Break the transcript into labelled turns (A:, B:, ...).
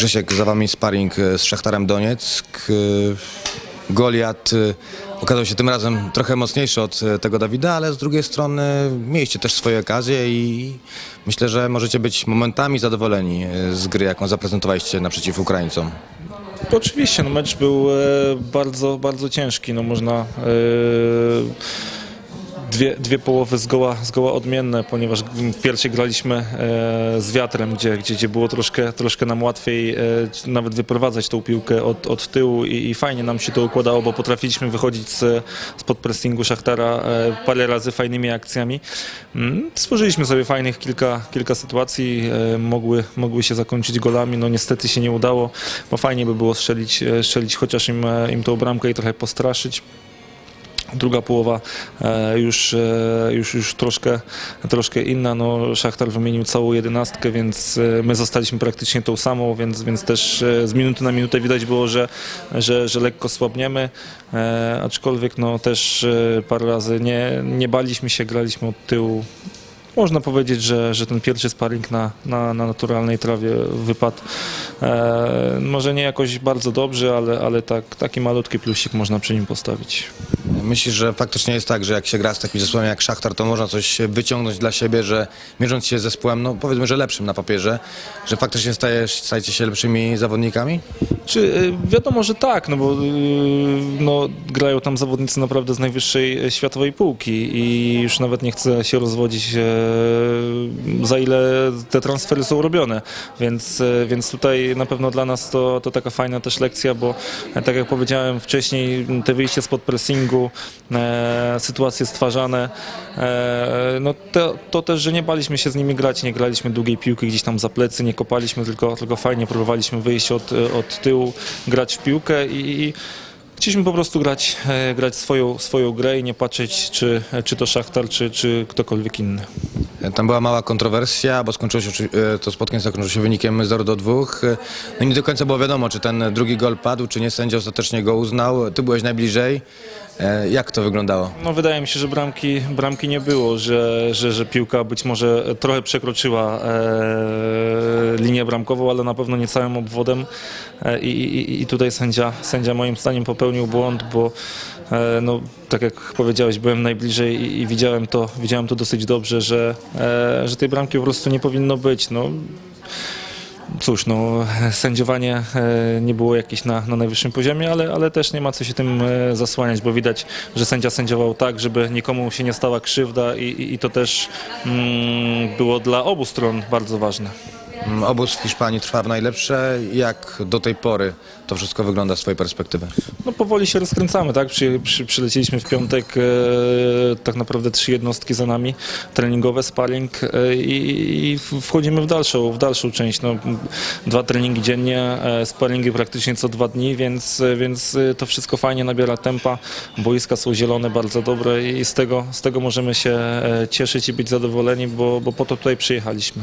A: Grzesiek, za wami sparring e, z Szachtarem Donieck. E, Goliat e, okazał się tym razem trochę mocniejszy od tego Dawida, ale z drugiej strony mieliście też swoje okazje i myślę, że możecie być momentami zadowoleni z gry, jaką zaprezentowaliście naprzeciw Ukraińcom.
B: Oczywiście, no mecz był bardzo, bardzo ciężki. No można e, dwie, dwie połowy zgoła, zgoła odmienne, ponieważ w pierwszej graliśmy e, z wiatrem, gdzie, gdzie, gdzie było troszkę, troszkę nam łatwiej e, nawet wyprowadzać tą piłkę od, od tyłu i, i fajnie nam się to układało, bo potrafiliśmy wychodzić z, spod pressingu Szachtara e, parę razy fajnymi akcjami. Mm, Stworzyliśmy sobie fajnych kilka, kilka sytuacji, mogły, mogły się zakończyć golami, no niestety się nie udało, bo fajnie by było strzelić, strzelić chociaż im, im tą bramkę i trochę postraszyć. Druga połowa e, już, e, już, już troszkę, troszkę inna. No, Szachtar wymienił całą jedenastkę, więc e, my zostaliśmy praktycznie tą samą, więc, więc też z minuty na minutę widać było, że, że, że lekko słabniemy. Aczkolwiek no, też parę razy nie, nie baliśmy się, graliśmy od tyłu. Można powiedzieć, że, że ten pierwszy sparring na, na, na naturalnej trawie wypadł e, może nie jakoś bardzo dobrze, ale, ale tak, taki malutki plusik można przy nim postawić.
A: Myślisz, że faktycznie jest tak, że jak się gra z takim zespołem jak Szachtar, to można coś wyciągnąć dla siebie, że mierząc się z zespołem, no powiedzmy, że lepszym na papierze, że faktycznie stajesz, stajecie się lepszymi zawodnikami?
B: Czy y, wiadomo, że tak, no bo y, no, grają tam zawodnicy naprawdę z najwyższej e, światowej półki i już nawet nie chcę się rozwodzić e, za ile te transfery są robione, więc, e, więc tutaj na pewno dla nas to, to taka fajna też lekcja, bo e, tak jak powiedziałem wcześniej, te wyjście spod pressingu, e, sytuacje stwarzane, e, no to, to też, że nie baliśmy się z nimi grać, nie graliśmy długiej piłki gdzieś tam za plecy, nie kopaliśmy, tylko, tylko fajnie próbowaliśmy wyjść od, od tyłu, grać w piłkę i, i chcieliśmy po prostu grać, e, grać swoją, swoją grę i nie patrzeć, czy, czy to Szachtar, czy, czy ktokolwiek inny.
A: Tam była mała kontrowersja, bo skończyło się, e, to spotkanie zakończyło się wynikiem 0 do 2. E, No i nie do końca było wiadomo, czy ten drugi gol padł, czy nie. Sędzia ostatecznie go uznał. Ty byłeś najbliżej. E, Jak to wyglądało?
B: No wydaje mi się, że bramki, bramki nie było, że, że, że piłka być może trochę przekroczyła e, linię bramkową, ale na pewno nie całym obwodem e, i, i, tutaj sędzia, sędzia moim zdaniem popełnił błąd, bo e, no, tak jak powiedziałeś, byłem najbliżej i, i widziałem, to, widziałem to dosyć dobrze, że, e, że tej bramki po prostu nie powinno być. No, Cóż, no, sędziowanie e, nie było jakieś na, na najwyższym poziomie, ale, ale też nie ma co się tym e, zasłaniać, bo widać, że sędzia sędziował tak, żeby nikomu się nie stała krzywda i, i, i to też mm, było dla obu stron bardzo ważne.
A: Mm, Obóz w Hiszpanii trwa w najlepsze. Jak do tej pory to wszystko wygląda z twojej perspektywy?
B: No powoli się rozkręcamy, tak? Przy, przy, przylecieliśmy w piątek, e, tak naprawdę trzy jednostki za nami, treningowe, sparring e, i, i wchodzimy w dalszą, w dalszą część. No, dwa treningi dziennie, e, sparingi praktycznie co dwa dni, więc, e, więc e, to wszystko fajnie nabiera tempa. Boiska są zielone, bardzo dobre i z tego, z tego możemy się e, cieszyć i być zadowoleni, bo, bo po to tutaj przyjechaliśmy.